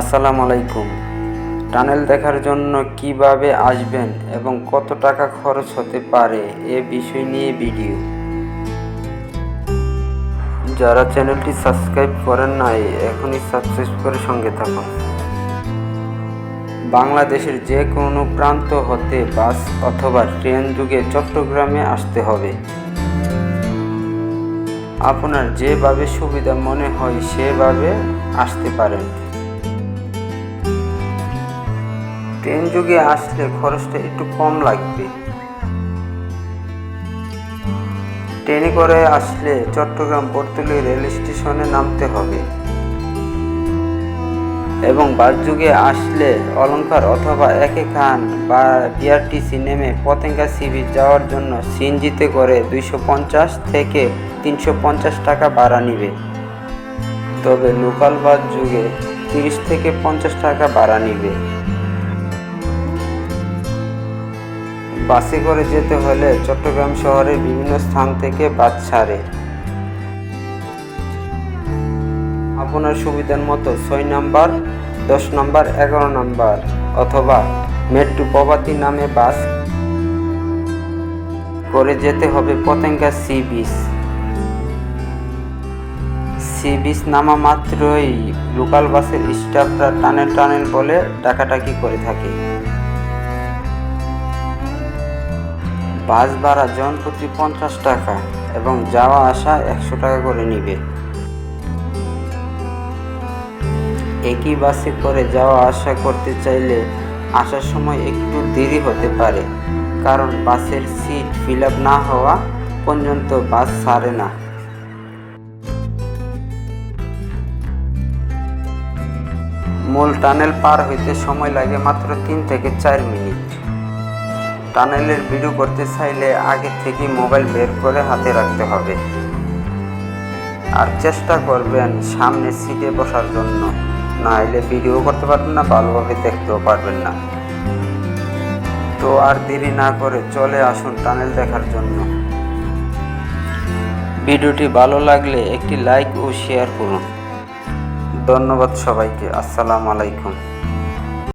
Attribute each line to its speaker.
Speaker 1: আসসালামু আলাইকুম। টানেল দেখার জন্য কীভাবে আসবেন এবং কত টাকা খরচ হতে পারে এ বিষয় নিয়ে ভিডিও। যারা চ্যানেলটি সাবস্ক্রাইব করেন নাই, এখনই সাবস্ক্রাইব করে সঙ্গে থাকুন। বাংলাদেশের যে কোনো প্রান্ত হতে বাস অথবা ট্রেন যুগে চট্টগ্রামে আসতে হবে। আপনার যেভাবে সুবিধা মনে হয়, সেভাবে আসতে পারেন। ট্রেন যুগে আসলে খরচটা একটু কম লাগবে। ট্রেনে করে আসলে চট্টগ্রাম বর্তলি রেল স্টেশনে নামতে হবে। এবং বাস যুগে আসলে অলঙ্কার অথবা একে খান বা বিআরটিসি নেমে পতেঙ্গা সিবি যাওয়ার জন্য সিএনজিতে করে দুইশো পঞ্চাশ থেকে তিনশো পঞ্চাশ টাকা ভাড়া নিবে। তবে লোকাল বাস যুগে তিরিশ থেকে পঞ্চাশ টাকা ভাড়া নিবে। বাসে করে যেতে হলে চট্টগ্রাম শহরের বিভিন্ন স্থান থেকে বাস ছাড়ে। আপনার সুবিধার মতো ছয় নাম্বার, দশ নাম্বার, এগারো নাম্বার অথবা মেট্রো প্রভাতী নামে বাস করে যেতে হবে Patenga sea beach. Sea beach নামা মাত্রই লোকাল বাসের স্টাফরা টানেল টানেল বলে ডাকাডাকি করে থাকে। বাস ভাড়া জন প্রতি পঞ্চাশ টাকা এবং যাওয়া আসা একশো টাকা করে নিবে। একই বাসে করে যাওয়া আসা করতে চাইলে আসার সময় একটু দেরি হতে পারে, কারণ বাসের সিট ফিল না হওয়া পর্যন্ত বাস ছাড়ে না। মূল টানেল পার হইতে সময় লাগে মাত্র তিন থেকে চার মিনিট। টানেলের ভিডিও করতে চাইলে আগে থেকে মোবাইল বের করে হাতে রাখতে হবে। আর চেষ্টা করবেন সামনে সিটে বসার জন্য। না হলে ভিডিও করতে পারবেন না, ভালোভাবে দেখতেও পারবেন না। তো আর দেরি না করে চলে আসুন টানেল দেখার জন্য। ভিডিওটি ভালো লাগলে একটি লাইক ও শেয়ার করুন। ধন্যবাদ সবাইকে। আসসালামু আলাইকুম।